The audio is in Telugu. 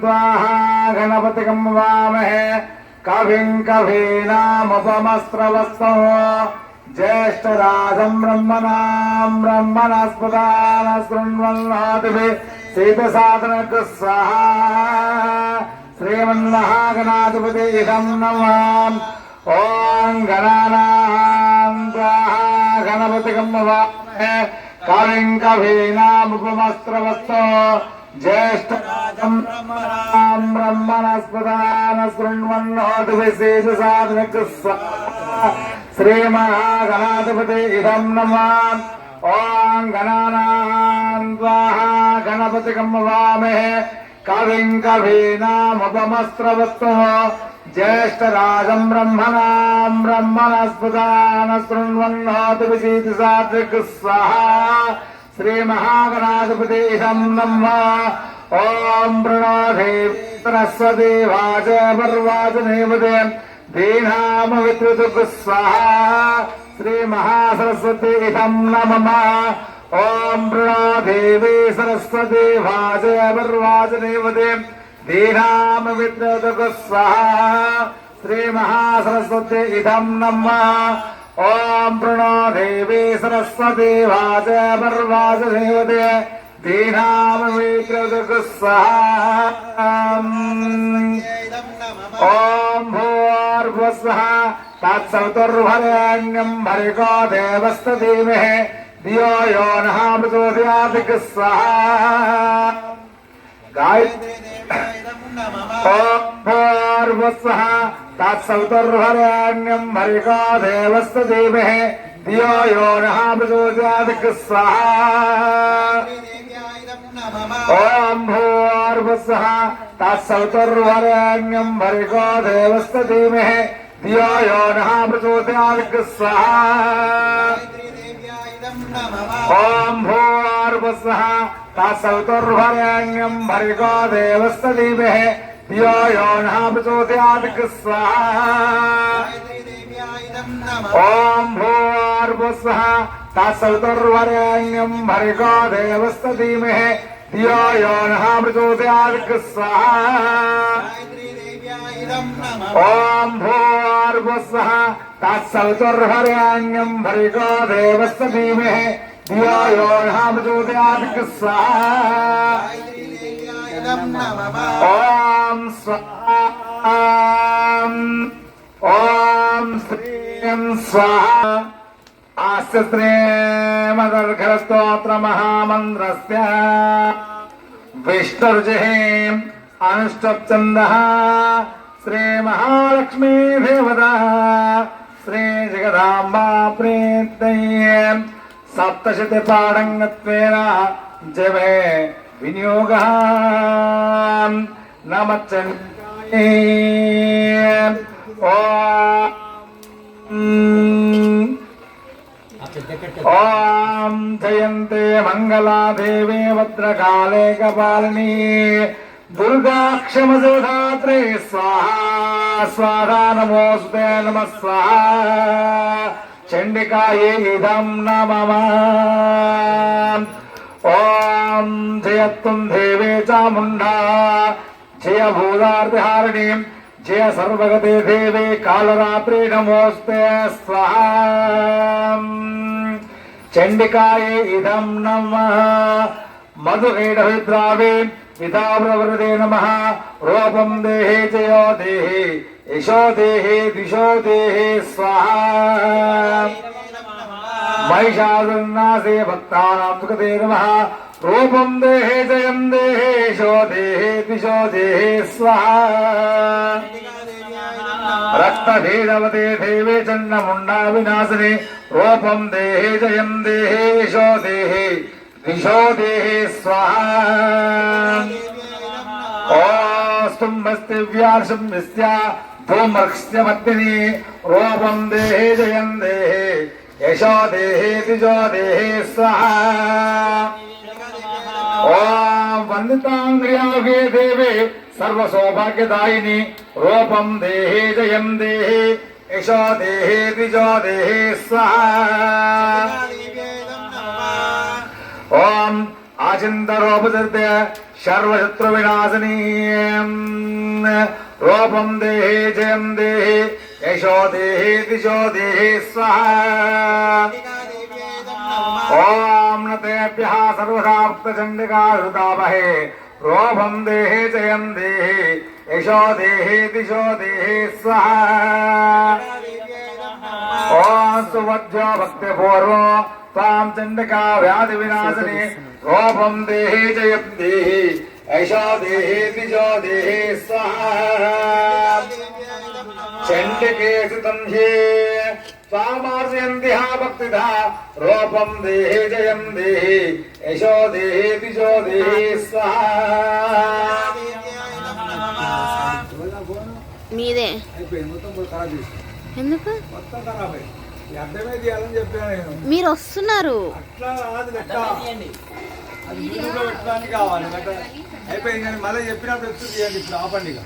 स्वाहा गणपतिगं वामहे कविं कवीनामुपमस्त्रवस्तौ ज्येष्ठराजं ब्रह्मणां ब्रह्मणस्पदान शृण्वन्नादिभिः सीतसाधनकृ स्वाहा श्रीमन्महागणाधिपति इदं नमाम् ॐ गणानां स्वाहा गणपतिगं वामहे कविं कवीनामुपमस्त्रवस्तौ ज्येष्ठराजं ब्रह्मणां ब्रह्मणस्पदान शृण्वन्नोतु विशेषसाधनकृ स्वाहा श्रीमहागणाधिपति इदं नमः ॐ गणानां स्वाहा गणपतिगं वामहे कविं कवीनामुपमस्त्रवस्तु ज्येष्ठराजं ब्रह्मणां ब्रह्मणस्पदान शृण्वन्नोतु विशेषसाधनकृ स्वाहा श्रीमहागणाधिपति इदं नमः ॐ प्रणोधे सरस्वती वाच पर्वाचनेवदे दीनामविद्युतु स्वाहा श्रीमहासरस्वती इदं नमः ॐ प्रणोदेवी सरस्वती वाच पर्वाचनेवदे दीनामविद्युतु स्वाहा श्रीमहासरस्वती इदं नमः ॐ प्रणो देवी सरस्वती वाच पर्वाच देवते दीनामवीकृतः ॐ भूर्भुवस्वः तत्सवितुर्भरेण्यं भर्गो देवस्य धीमहि धियो यो नः प्रचोदयात् स्वाहा गायत्री ॐ भूर्भुवस्वः तत्सवितुर्भरेण्यं भर्गो देवस्य धीमहि धियो यो नः प्रचोदयात् स्वाहा ॐ भूर्भुवस्वः तत्सवितुर्वरेण्यं भर्गो देवस्य धीमहि धियो यो नः प्रचोदयात् स्वाहा ॐ भूर्भुवस्वः तत्सवितुर्वरेण्यं भर्गो देवस्य धीमहि धियो यो नः प्रचोदयात् स्वाहा ॐ भूर्भुवस्वः तत्सवितुर्वरेण्यं भर्गो देवस्य धीमहि धियो यो नः प्रचोदयात् स्वाहा ॐ भूर्भुवस्वः तत्सवितुर्वरेण्यं भर्गो देवस्य धीमहि धियो यो नः प्रचोदयात् स्वाहा ॐ स्वाहा ॐ श्रीं स्वाहा अस्य श्रीमदर्घरस्तोत्रमहामन्त्रस्य विष्णुर्जिः अनुष्टुप्छन्दः श्रीमहालक्ष्मी देवता श्रीजगदाम्बा प्रीतये സപ്തശതപാടംഗത്വേന ജവേ വിനിയോഗ നമച്ചൻ ഓ ఓం జయంతే మంగళాదేవే భద్రకాళే కపాలిని దుర్గాక్షమసుధాత్రే స్వాహ స్వాహ నమోస్తే నమ స్వాహ చండికాయే ఇదం నమ ఓం జయత్వం దేవే చాముండా. జయ భూదార్తిహారిణీం జయ సర్వగతే దేవే కాళరాత్రి నమోస్తే స్వహ. చండికాయే ఇదం నమ. మధుహేడవిద్రావే పితావ్రవృతే నమ రూపం దేహే జయో దేహే యశో దేహే దిశో దేహే స్వాహా మహిషాదున్నాసే భక్తానాం సుఖదే నమ రూపం దేహే జయం దేహే యశో దేహే దిశో దేహే స్వాహా రక్తభేదవతే దేవే చండముండా వినాశనే రూపం దేహే జయం దేహే యశో దేహే निषोदेः स्वाहा। ओस्तुं हस्तिव्यार्षं देहे जयं देहे। यशो देहे द्विजो देहे देहे जयं देहे यशो देहे। द्विजो देहे स्वाहा। స్వాహా ఓం ఆచింతరోపచర్య సర్వశత్రు వినాశనీ రూపం దేహే జయం దేహే యశో దేహే దిశో దేహే స్వాహ ఓం నతేభ్య సర్వసాప్తచండికా హృదామహే రోభం దేహే జయం దేహే యశో దేహే దిశో దేహే స్వాహ ఓం సువధ్యో చండికా వ్యాధి వినాశని. రోపం దేహే జయం దేహే యశో దేహే దిశో దేహే స్వాహ. చండికే సుతం హే. స్వామార్జయంతి హా భక్తిధా రూపం దేహే జయం దేహే యశో దేహే దిశో దేహే స్వాహా. మీదే. అయిపోయింది. మొత్తం పోయి ఖరాబ్ చేసి ఎందుకు? మొత్తం ఖరాబ్ మీరు వస్తున్నారు. అయిపోయింది కానీ మళ్ళీ చెప్పినప్పుడు తీయండి ఇప్పుడు ఆపండి ఇక.